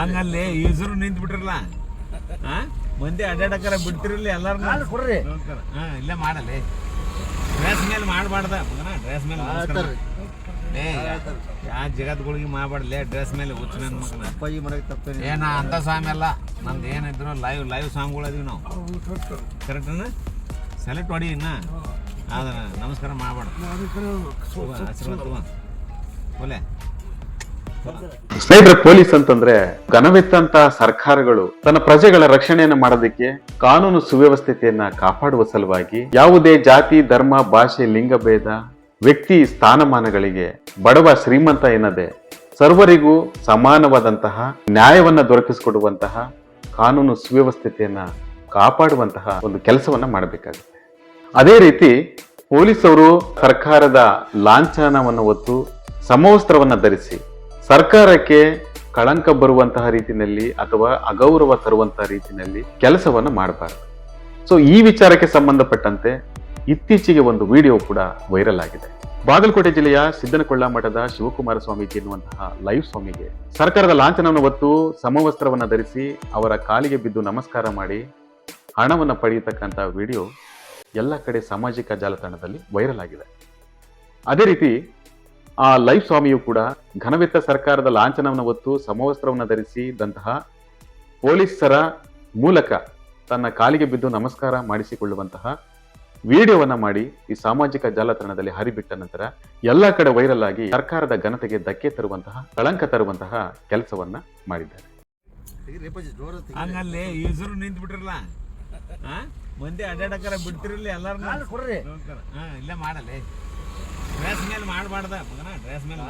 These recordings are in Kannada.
ಹಂಗಲ್ಲಿ ಹೆಸರು ನಿಂತ್ ಬಿಟ್ರಲ್ಲ ಮಂದಿ ಅಡ್ಡಾಡಕರ ಬಿಡ್ತಿರಲ್ಲ ಎಲ್ಲಾರು ಕೊಡ್ರಿ. ಹಾ ಇಲ್ಲೇ ಮಾಡಲಿ. ಡ್ರೆಸ್ ಮೇಲೆ ಮಾಡಬಾರ್ದ ಡ್ರೆಸ್ ಮೇಲೆ ಯಾ ಜಗತ್ಗಳಿಗೆ ಮಾಡಬಾರ್ಲೆ ಡ್ರೆಸ್ ಮೇಲೆ ಹುಚ್ಚ ನನ್ನ ಮಗನ? ಅಪ್ಪಾಜಿ ಮಾಡಕ್ಕೆ ತಪ್ಪೇನೆ ಏನ ಅಂತ ಸ್ವಾಮಿ ಅಲ್ಲ ನಮ್ದು ಏನಿದ್ರು ಲೈವ್ ಲೈವ್ ಸಾಂಗ್ಗಳು ಅದೀವಿ ನಾವು. ಕರೆಕ್ಟನ ಸೆಲೆಕ್ಟ್ ಹೊಡಿ ಇನ್ನ? ಅದನ್ನ ನಮಸ್ಕಾರ ಮಾಡಬಾರ್ದು. ಆಶೀರ್ವಾದ ಒಲೆ ಸ್ನೇಹಿತರೆ, ಪೊಲೀಸ್ ಅಂತಂದ್ರೆ ಘನವಿತ್ತಂತಹ ಸರ್ಕಾರಗಳು ತನ್ನ ಪ್ರಜೆಗಳ ರಕ್ಷಣೆಯನ್ನು ಮಾಡೋದಕ್ಕೆ ಕಾನೂನು ಸುವ್ಯವಸ್ಥೆಯನ್ನ ಕಾಪಾಡುವ ಸಲುವಾಗಿ ಯಾವುದೇ ಜಾತಿ, ಧರ್ಮ, ಭಾಷೆ ಲಿಂಗಭೇದ ವ್ಯಕ್ತಿ ಸ್ಥಾನಮಾನಗಳಿಗೆ ಬಡವ ಶ್ರೀಮಂತ ಎನ್ನದೆ ಸರ್ವರಿಗೂ ಸಮಾನವಾದಂತಹ ನ್ಯಾಯವನ್ನ ದೊರಕಿಸಿಕೊಡುವಂತಹ ಕಾನೂನು ಸುವ್ಯವಸ್ಥೆಯನ್ನ ಕಾಪಾಡುವಂತಹ ಒಂದು ಕೆಲಸವನ್ನ ಮಾಡಬೇಕಾಗುತ್ತೆ. ಅದೇ ರೀತಿ ಪೊಲೀಸರು ಸರ್ಕಾರದ ಲಾಂಛನವನ್ನು ಹೊತ್ತು ಸಮವಸ್ತ್ರವನ್ನು ಧರಿಸಿ ಸರ್ಕಾರಕ್ಕೆ ಕಳಂಕ ಬರುವಂತಹ ರೀತಿಯಲ್ಲಿ ಅಥವಾ ಅಗೌರವ ತರುವಂತಹ ರೀತಿಯಲ್ಲಿ ಕೆಲಸವನ್ನು ಮಾಡಬಾರದು. ಸೊ ಈ ವಿಚಾರಕ್ಕೆ ಸಂಬಂಧಪಟ್ಟಂತೆ ಇತ್ತೀಚೆಗೆ ಒಂದು ವಿಡಿಯೋ ಕೂಡ ವೈರಲ್ ಆಗಿದೆ. ಬಾಗಲಕೋಟೆ ಜಿಲ್ಲೆಯ ಸಿದ್ದನಕೊಳ್ಳ ಮಠದ ಶಿವಕುಮಾರ ಸ್ವಾಮೀಜಿ ಎನ್ನುವಂತಹ ಲೈವ್ ಸ್ವಾಮಿಗೆ ಸರ್ಕಾರದ ಲಾಂಛನವನ್ನು ಹೊತ್ತು ಸಮವಸ್ತ್ರವನ್ನು ಧರಿಸಿ ಅವರ ಕಾಲಿಗೆ ಬಿದ್ದು ನಮಸ್ಕಾರ ಮಾಡಿ ಹಣವನ್ನು ಪಡೆಯತಕ್ಕಂಥ ವಿಡಿಯೋ ಎಲ್ಲ ಕಡೆ ಸಾಮಾಜಿಕ ಜಾಲತಾಣದಲ್ಲಿ ವೈರಲ್ ಆಗಿದೆ. ಅದೇ ರೀತಿ ಆ ಲೈವ್ ಸ್ವಾಮಿಯು ಕೂಡ ಘನವಿತ್ತ ಸರ್ಕಾರದ ಲಾಂಛನವನ್ನು ಹೊತ್ತು ಸಮವಸ್ತ್ರವನ್ನು ಧರಿಸಿದಂತಹ ಪೊಲೀಸರ ಮೂಲಕ ತನ್ನ ಕಾಲಿಗೆ ಬಿದ್ದು ನಮಸ್ಕಾರ ಮಾಡಿಸಿಕೊಳ್ಳುವಂತಹ ವಿಡಿಯೋವನ್ನ ಮಾಡಿ ಈ ಸಾಮಾಜಿಕ ಜಾಲತಾಣದಲ್ಲಿ ಹರಿಬಿಟ್ಟ ನಂತರ ಎಲ್ಲ ಕಡೆ ವೈರಲ್ ಆಗಿ ಸರ್ಕಾರದ ಘನತೆಗೆ ಧಕ್ಕೆ ತರುವಂತಹ ಕಳಂಕ ತರುವಂತಹ ಕೆಲಸವನ್ನ ಮಾಡಿದ್ದಾರೆ. ಮಂದಿ ಅಡ್ಡಾಡಕರ ಬಿಡ್ತಿರಲಿ ಎಲ್ಲಾರು ಕೊಡ್ರಿ. ಇಲ್ಲ ಮಾಡಲಿ ಡ್ರೆಸ್ ಮೇಲೆ ಮಾಡಬಾರ್ದ ಡ್ರೆಸ್ ಮೇಲೆ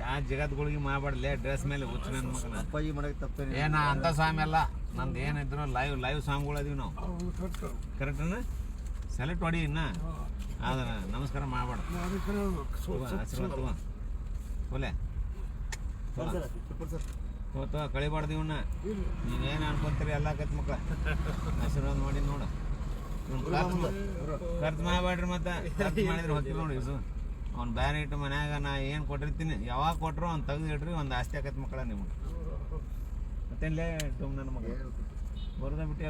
ಯಾ ಜಗತ್ಗಳಿಗೆ ಮಾಡಬಾರ್ಲೆ ಡ್ರೆಸ್ ಮೇಲೆ ಹುಚ್ಚ ನನ್ನ ಮಕ್ಕಳ ಅಪ್ಪಾಜಿ ಮಾಡಕ್ಕೆ ತಪ್ಪೇನೆ ಏನ ಅಂತ ಸ್ವಾಮಿ ಅಲ್ಲ ನಂದು ಏನಿದ್ರು ಲೈವ್ ಲೈವ್ ಸಾಂಗ್ಗಳು ಅದೀವಿ ನಾವು. ಕರೆಕ್ಟನ ಸೆಲೆಕ್ಟ್ ಮಾಡಿ ಇನ್ನ? ಆದ್ರೆ ನಮಸ್ಕಾರ ಮಾಡಬಾರ್ದು. ಆಶೀರ್ವಾದ ತಗೋ. ಒಲೆ ಕಳಿಬಾರ್ದು ಇವನ್ನ ನೀವೇನು ಅನ್ಕೊಂತೀರಿ ಎಲ್ಲ ಕತ್ ಮಕ್ಕಳ ಆಶೀರ್ವಾದ ಮಾಡಿ ನೋಡು. ಖರ್ಚು ಮಾಡಬೇಡ್ರಿ ಮತ್ತೆ. ಖರ್ಚು ಮಾಡಿದ್ರೆ ಹೊತ್ತಿಲ್ಲ ನೋಡಿ ಇಸು ಅವ್ನು ಬ್ಯಾನ್ ಇಟ್ಟು ಮನ್ಯಾಗ ನಾ ಏನು ಕೊಟ್ಟಿರ್ತೀನಿ, ಯಾವಾಗ ಕೊಟ್ರು ಅವ್ನು ತೆಗ್ದು ಇಡ್ರಿ ಒಂದು ಆಸ್ತಿ ಆಕೈತೆ ಮಕ್ಕಳ ನಿಮ್ಗೆ. ಮತ್ತೇನ್ಲೇ ಟುಮ್ ನನ್ನ ಮಗ. ಬರೋದ ಬಿಟ್ಟು